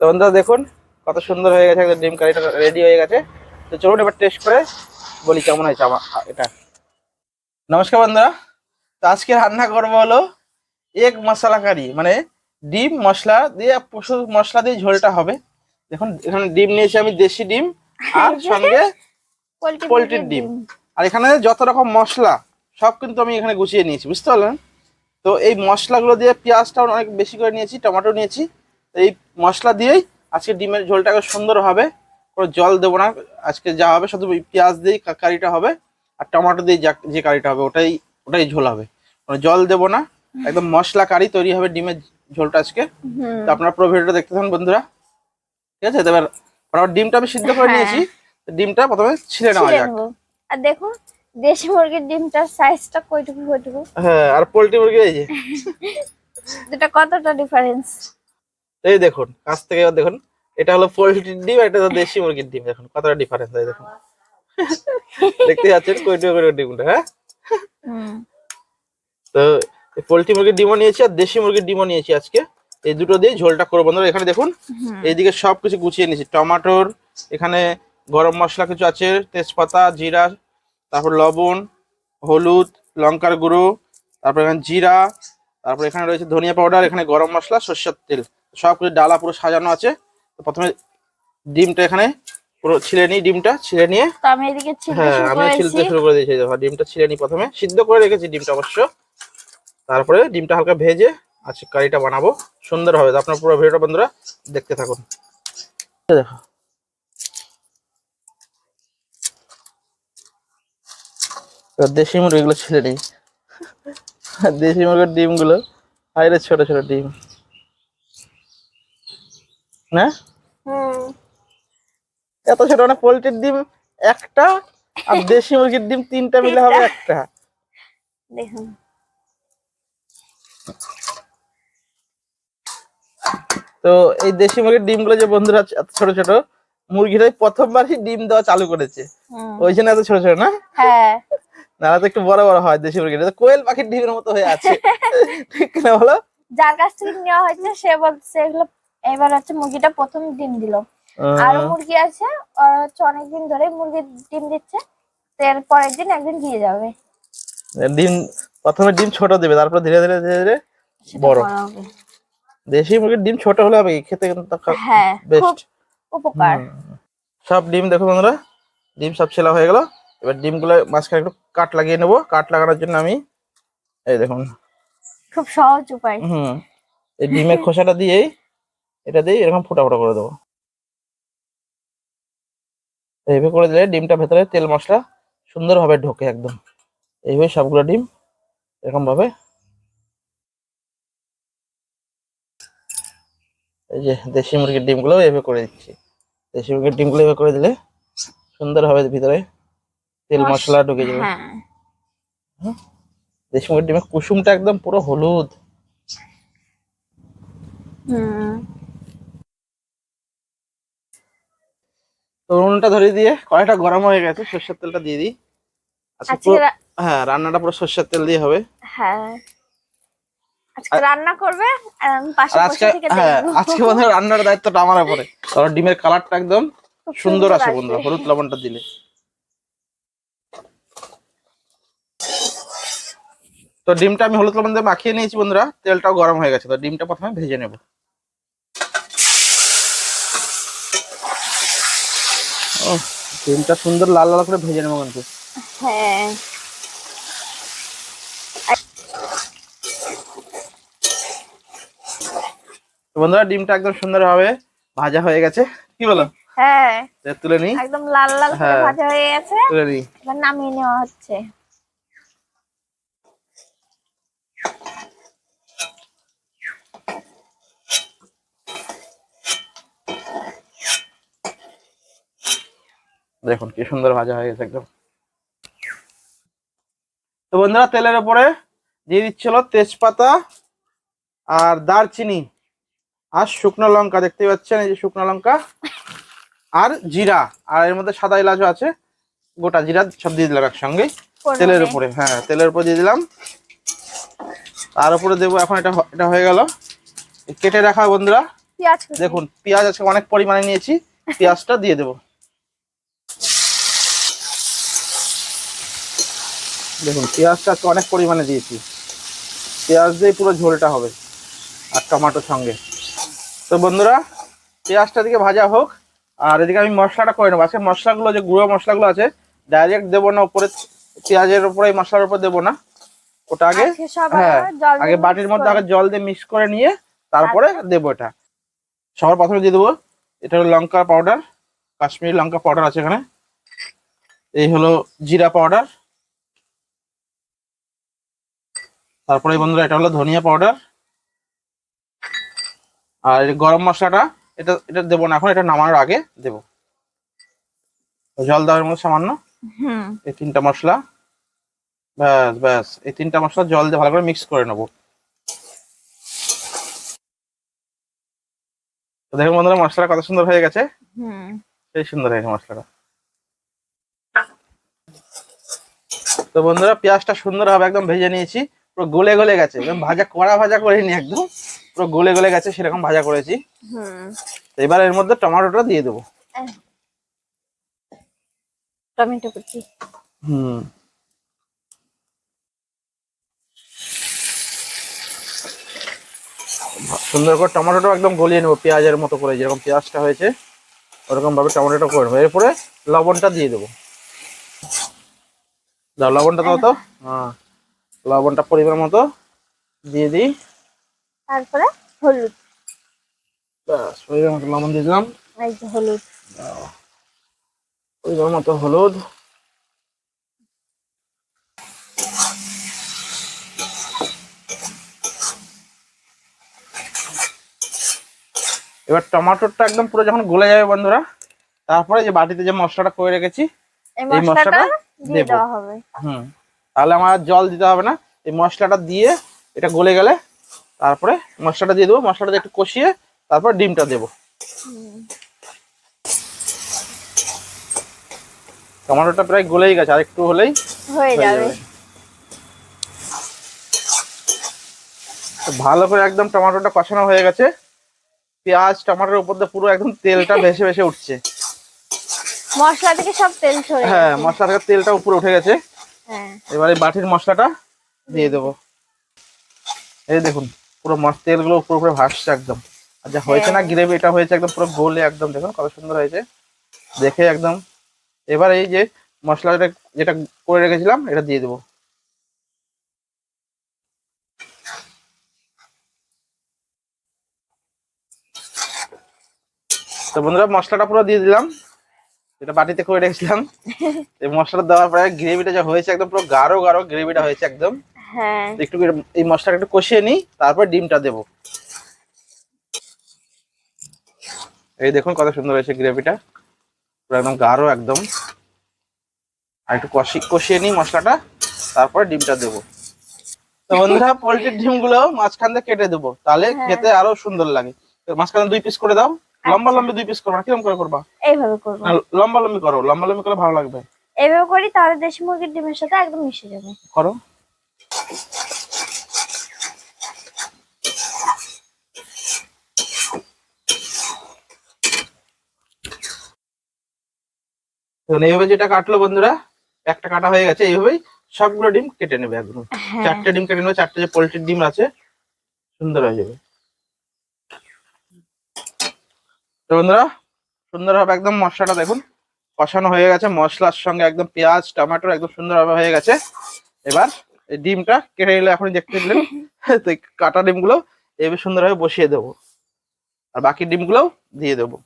তো বন্ধুরা দেখুন কত সুন্দর হয়ে গেছে একদম ডিম কারিটা রেডি হয়ে গেছে। তো চলুন এবার টেস্ট করে বলি কেমন হয়েছে আমার এটা। নমস্কার বন্ধুরা তো আজকে রান্না করব হলো এক মশলা কারি মানে ডিম মশলা দিয়ে প্রচুর মশলা দিয়ে ঝোলটা হবে। দেখুন এখানে ডিম নিয়েছি আমি দেশি ডিম আর সঙ্গে পোলট্রির ডিম। আর এখানে যত রকম মশলা সব কিন্তু আমি এখানে গুছিয়ে নিয়েছি বুঝতে পারলেন? তো এই মশলাগুলো দিয়ে পেঁয়াজটাও অনেক বেশি করে নিয়েছি টমেটো নিয়েছি এই মশলা দিয়েই আজকে ডিমের ঝোলটাকে সুন্দর হবে। কোনো জল দেবো না। আজকে যা হবে শুধু পেঁয়াজ দিয়েই কারিটা হবে আর টমেটো দিয়ে যা যে কারিটা হবে ওটাই ওটাই ঝোল হবে। কোনো জল দেবো না। একদম মশলা কারি তৈরি হবে ডিমের ঝোলটা আজকে। তো আপনারা পুরো ভিডিওটা দেখতে থাকুন বন্ধুরা। ঠিক আছে? তো এবার আমার ডিমটা আমি সিদ্ধ করে হ্যাঁ। নিয়েছি। ডিমটা প্রথমে ছিঁড়ে নেওয়া যাক। আর দেখুন দেশি মুরগির ডিমটার সাইজটা কয়টুকু কয়টুকু হ্যাঁ আর পোলট্রি মুরগি এই যে। দুটা কতটা ডিফারেন্স এই দেখুন কাছ থেকে এবার দেখুন এটা হলো পোলট্রির ডিম এটা হলো দেশি মুরগির ডিম দেখুন কতটা ডিফারেন্স হয় দেখুন। দেখতে যাচ্ছেন কয়টুকু করে ডিমটা হ্যাঁ? তো পোলট্রি মুরগির ডিমও নিয়েছি আর দেশি মুরগির ডিমও নিয়েছি আজকে। এই দুটো দিয়ে ঝোলটা করব বন্ধুরা এখানে দেখুন এইদিকে সব কিছু গুছিয়ে নিয়েছি। টমাটোর এখানে গরম মশলা কিছু আছে তেজপাতা জিরা তারপর লবণ হলুদ লঙ্কার গুঁড়ো তারপর এখানে জিরা তারপর এখানে রয়েছে ধনিয়া পাউডার এখানে গরম মশলা সর্ষের তেল। সব কিছু ডালা পুরো সাজানো আছে। প্রথমে ডিমটা এখানে পুরো ছিলে নিই ডিমটা ছিলে নিয়ে। আমি এদিকে হ্যাঁ আমি ছিলতে শুরু করে দিয়েছি ডিমটা ছিলে নিই প্রথমে। সিদ্ধ করে রেখেছি ডিমটা অবশ্য। তারপরে ডিমটা হালকা ভেজে আজকে কারিটা বানাবো। সুন্দর হবে আপনার পুরো ভিডিওটা বন্ধুরা দেখতে থাকুন। দেখো। দেশি মুরগিগুলো ছিলে নিই। দেশি মুরগির ডিমগুলো হাইরে ছোট ছোট ডিম। না? এত ছোট মানে পোলট্রির ডিম একটা আর দেশি মুরগির ডিম তিনটা মিলে হবে একটা। দেখুন। তো এই দেশি মুরগির ডিমগুলো যে বন্ধুরা এত ছোট ছোট মুরগিটাই প্রথমবারই ডিম দেওয়া চালু করেছে। ওই জন্য এত ছোট ছোট না? হ্যাঁ। নাহলে তো একটু বড় বড় হয় দেশি মুরগিটা। কোয়েল পাখির ডিমের মতো হয়ে আছে। ঠিক না বলো? যার কাছ থেকে নেওয়া হয়েছে সে বলছে এগুলো এবার হচ্ছে মুরগিটা প্রথম ডিম দিল। আর মুরগি আছে হচ্ছে অনেকদিন ধরে মুরগির ডিম দিচ্ছে এর পরের দিন একদিন দিয়ে যাবে। ডিম প্রথমে ডিম ছোট দেবে তারপর ধীরে ধীরে ধীরে ধীরে বড়। দেশি মুরগির ডিম ছোট হলে হবে খেতে কিন্তু হ্যাঁ বেস্ট উপকার। সব ডিম দেখো বন্ধুরা ডিম সব ছেলা হয়ে গেল। এবার ডিমগুলো মাঝখানে একটু কাট লাগিয়ে নেব। কাট লাগানোর জন্য আমি এই দেখুন। খুব সহজ উপায়। হুম। এই ডিমের খোসাটা দিয়েই এটা দিয়ে এরকম ফোটা ফোটা করে দেবো। এইভাবে করে দিলে ডিমটা ভেতরে তেল মশলা সুন্দরভাবে ঢোকে একদম। এইভাবে সবগুলো ডিম এরকম ভাবে এই যে দেশি মুরগির ডিমগুলো এভাবে করে দিচ্ছি। দেশি মুরগির ডিমগুলো এভাবে করে দিলে সুন্দরভাবে ভিতরে তেল মশলা ঢুকে যাবে। হ্যাঁ। দেশি মুরগির ডিমের কুসুমটা একদম পুরো হলুদ। হুম। তো উনুনটা ধরিয়ে দিয়ে কড়াইটা গরম হয়ে গেছে সর্ষের তেলটা দিয়ে দিই। আজকে আজকে হ্যাঁ রান্নাটা পুরো সর্ষের তেল দিয়ে হবে। হ্যাঁ। আজকে রান্না করবে পাশে বসে থেকে হ্যাঁ আজকে মনে রান্নার দায়িত্বটা আমার উপরে। কারণ ডিমের কালারটা একদম সুন্দর আছে। বন্ধুরা হলুদ লবণটা দিলে। তো ডিমটা আমি হলুদ লবণ দিয়ে মাখিয়ে নিয়েছি বন্ধুরা তেলটাও গরম হয়ে গেছে তো ডিমটা প্রথমে ভেজে নেব। ডিমটা সুন্দর লাল লাল করে ভেজে নেব কিন্তু। হ্যাঁ। বন্ধুরা ডিমটা একদম সুন্দর সুন্দরভাবে ভাজা হয়ে গেছে। কি বলো? হ্যাঁ। তুলে নি। একদম লাল লাল করে হ্যাঁ। ভাজা হয়ে গেছে। তুলে নি। এবার নামিয়ে নেওয়া হচ্ছে। দেখুন কি সুন্দর ভাজা হয়ে গেছে একদম। তো বন্ধুরা তেলের উপরে দিয়ে দিচ্ছিল তেজপাতা আর দারচিনি আর শুকনো লঙ্কা। দেখতে পাচ্ছেন এই যে শুকনো লঙ্কা আর জিরা আর এর মধ্যে সাদা এলাচও আছে গোটা জিরা সব দিয়ে দিলাম একসঙ্গে। তেলের উপরে হ্যাঁ তেলের উপরে দিয়ে দিলাম। তার উপরে দেবো এখন এটা এটা হয়ে গেল। কেটে রাখা বন্ধুরা। দেখুন পেঁয়াজ আজকে অনেক পরিমাণে নিয়েছি পেঁয়াজটা দিয়ে দেবো। দেখুন পেঁয়াজটা আজকে অনেক পরিমাণে দিয়েছি। পেঁয়াজ দিয়ে পুরো ঝোলটা হবে আর টমেটোর সঙ্গে। তো বন্ধুরা পেঁয়াজটা দিকে ভাজা হোক আর এদিকে আমি মশলাটা করে নেব। আজকে মশলাগুলো যে গুঁড়ো মশলাগুলো আছে ডাইরেক্ট দেবো না উপরে পেঁয়াজের উপরে মশলার উপর দেবো না। ওটা আগে হ্যাঁ আগে বাটির মধ্যে আগে জল দিয়ে মিক্স করে নিয়ে তারপরে দেবো এটা। সবার প্রথমে দিয়ে দেবো এটা হলো লঙ্কা পাউডার কাশ্মীরি লঙ্কা পাউডার আছে এখানে। এই হলো জিরা পাউডার তারপরে বন্ধুরা এটা হলো ধনিয়া পাউডার আর গরম মশলাটা এটা এটা দেবো না এখন এটা নামানোর আগে দেবো। জল দেওয়ার মধ্যে সামান্য। হুম। এই তিনটা মশলা। ব্যাস ব্যাস এই তিনটা মশলা জল দিয়ে ভালো করে মিক্স করে নেব। দেখুন বন্ধুরা মশলাটা কত সুন্দর হয়ে গেছে। হুম। সেই সুন্দর হয়েছে মশলাটা। তো বন্ধুরা পেঁয়াজটা সুন্দর হবে একদম ভেজে নিয়েছি। পুরো গলে গলে গেছে ভাজা কড়া ভাজা করিনি একদম পুরো গলে গলে গেছে সেরকম ভাজা করেছি। তো এবার এর মধ্যে টমেটোটা দিয়ে দেবো। টমেটো কুচি। হুম। সুন্দর করে টমেটোটা একদম গলিয়ে নেব পেঁয়াজের মতো করে যেরকম পেঁয়াজটা হয়েছে ওরকম ভাবে টমেটোটা করে নেব। এরপরে লবণটা দিয়ে দেবো। দাও লবণটা দাও তো। হ্যাঁ। লবণটা পরিমাণ মতো দিয়ে দিই। তারপরে হলুদ। ব্যাস পরিমাণ মতো লবণ দিয়ে দিলাম। এই যে হলুদ। পরিমাণ মতো হলুদ। এবার টমেটোটা একদম পুরো যখন গলে যাবে বন্ধুরা তারপরে যে বাটিতে যে মশলাটা করে রেখেছি এই মশলাটা দিয়ে দেওয়া হবে। হুম। তাহলে আমার জল দিতে হবে না। এই মশলাটা দিয়ে এটা গলে গেলে তারপরে মশলাটা দিয়ে দেবো। মশলাটা একটু কষিয়ে তারপর ডিমটা দেবো। টমেটোটা প্রায় গলেই গেছে আর একটু হলেই হয়ে যাবে। ভালো করে একদম টমেটোটা কষানো হয়ে গেছে। পেঁয়াজ টমেটোর উপর দিয়ে পুরো একদম তেলটা ভেসে ভেসে উঠছে। মশলা থেকে সব তেল হ্যাঁ। মশলা থেকে তেলটা উপরে উঠে গেছে। এবার এই বাটির মশলাটা দিয়ে দেবো। এই দেখুন পুরো মশ- তেলগুলো উপরে উপরে ভাসছে একদম। আর যা হয়েছে না গ্রেভি এটা হয়েছে একদম পুরো গোলে একদম। দেখুন কত সুন্দর হয়েছে। দেখে একদম। এবার এই যে মশলাটা যেটা করে রেখেছিলাম এটা দিয়ে দেবো। তো বন্ধুরা মশলাটা পুরো দিয়ে দিলাম। যেটা বাটিতে করে রেখেছিলাম। এই মশলাটা দেওয়ার পরে গ্রেভিটা যা হয়েছে একদম পুরো গাঢ় গাঢ় গ্রেভিটা হয়েছে একদম। হ্যাঁ। একটু এই মশলাটা একটু কষিয়ে নিই তারপর ডিমটা দেবো। এই দেখুন কত সুন্দর হয়েছে গ্রেভিটা। পুরো একদম গাঢ় একদম। আর একটু কষি কষিয়ে নিই মশলাটা তারপর ডিমটা দেবো। তো বন্ধুরা পোলট্রির ডিমগুলো মাঝখান দিয়ে কেটে দেবো তাহলে হ্যাঁ। খেতে আরও সুন্দর লাগে। মাঝখানে দুই পিস করে দাও। লম্বা লম্বি দুই পিস করবা কীরকম করে করবা? এইভাবে করব। লম্বা লম্বি করো লম্বা লম্বি করলে ভালো লাগবে। এইভাবে করি তাহলে দেশি মুরগির ডিমের সাথে একদম মিশে যাবে। করো। এইভাবে যেটা কাটলো বন্ধুরা একটা কাটা হয়ে গেছে এইভাবেই সবগুলো ডিম কেটে নেবে একদম। হ্যাঁ। চারটে ডিম কেটে নেবে চারটে যে পোলট্রির ডিম আছে সুন্দর হয়ে যাবে। তো বন্ধুরা, সুন্দরভাবে একদম মশলাটা দেখুন, কষানো হয়ে গেছে। মশলার সঙ্গে একদম পেঁয়াজ, টমেটো একদম সুন্দরভাবে হয়ে গেছে। এবার এই ডিমটা কেটে নিলে এখন দেখতে দিলেন কাটা ডিমগুলো এবার সুন্দরভাবে বসিয়ে দেবো। আর বাকি ডিমগুলোও দিয়ে দেবো।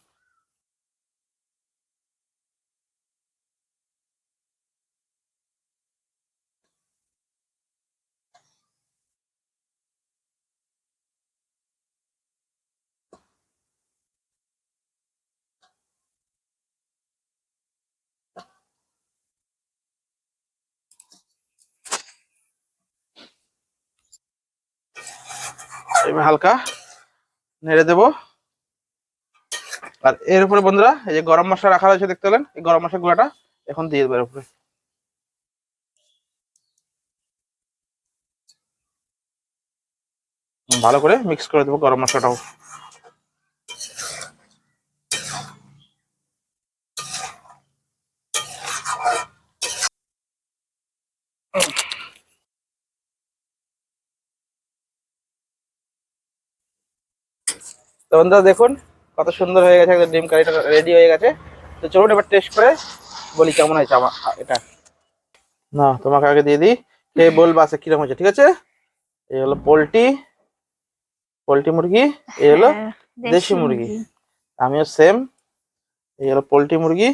হালকা নেড়ে দেবো। আর এর উপরে বন্ধুরা, এই যে গরম মশলা রাখা রয়েছে, দেখতে পেলেন? এই গরম মশলা গুঁড়াটা এখন দিয়ে দেবো এর উপরে। ভালো করে মিক্স করে দেবো গরম মশলাটাও। তো বন্ধুরা দেখুন কত সুন্দর হয়ে গেছে একদম ডিম কারিটা রেডি হয়ে গেছে। তো চলুন এবার টেস্ট করে বলি কেমন হয়েছে আমার এটা। না তোমাকে আগে দিয়ে দিই কে বলবা আছে কীরকম হয়েছে ঠিক আছে? এই হলো পোলট্রি পোলট্রি মুরগি এই হলো হ্যাঁ, দেশি মুরগি। আমিও সেম এই হলো পোলট্রি মুরগি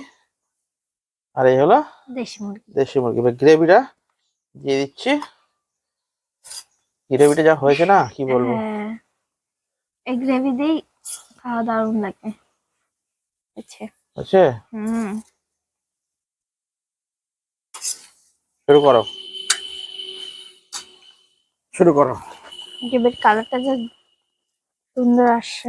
আর এই হলো দেশি মুরগি। দেশি মুরগি। এবার গ্রেভিটা দিয়ে দিচ্ছি। গ্রেভিটা যা হয়েছে না কি বলব? হ্যাঁ এই গ্রেভি দিয়েই খাওয়া দারুণ লাগে। আচ্ছা আছে? হুম। শুরু করো। শুরু করো। গ্রেভির কালারটা যে সুন্দর আসছে।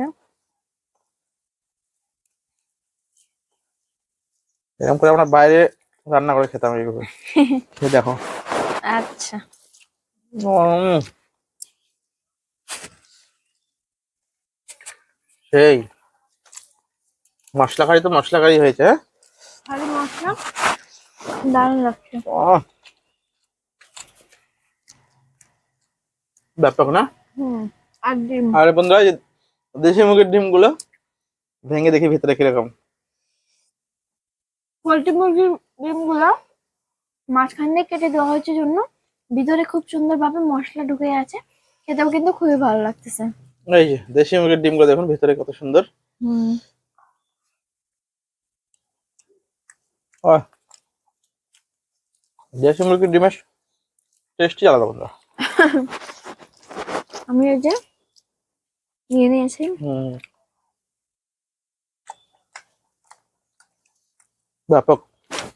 এরকম করে আমরা বাইরে রান্না করে খেতাম এইভাবে। দেখো। আচ্ছা। সেই। মশলা কারি তো মশলা কারি হয়েছে হ্যাঁ? ভালো মশলা? দারুণ লাগছে। ব্যাপক না? হুম আর ডিম। আর বন্ধুরা দেশি মুরগির ডিমগুলো ভেঙে দেখি ভিতরে কীরকম। পোলট্রি মুরগির ডিমগুলো মাঝখান দিয়ে কেটে দেওয়া হয়েছে জন্য ভিতরে খুব সুন্দরভাবে মশলা ঢুকে আছে। খেতেও কিন্তু খুবই ভালো লাগতেছে। এই যে দেশি মুরগির ডিমগুলো দেখুন ভিতরে কত সুন্দর। হুম। দেশি মুরগির ডিমের টেস্টই আলাদা বন্ধুরা। আমি ওই যে নিয়ে নিয়েছি। হুম। ব্যাপক।